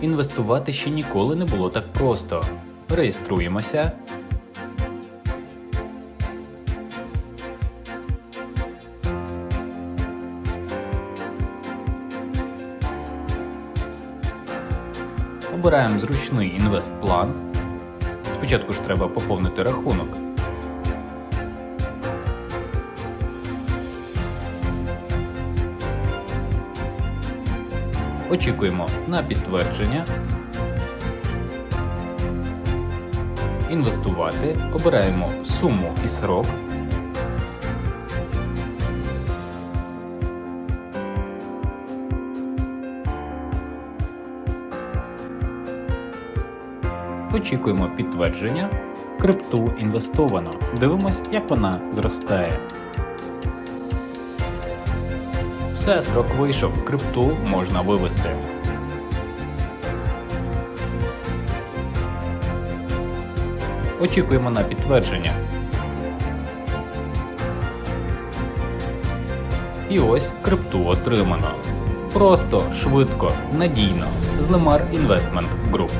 Інвестувати ще ніколи не було так просто. Реєструємося. Обираємо зручний інвестплан. Спочатку ж треба поповнити рахунок. Очікуємо на підтвердження. Інвестувати. Обираємо суму і срок. Очікуємо підтвердження. Крипту інвестовано. Дивимось, як вона зростає. Все, срок вийшов, крипту можна вивести. Очікуємо на підтвердження. І ось крипту отримано. Просто, швидко, надійно. З Lemar Investment Group.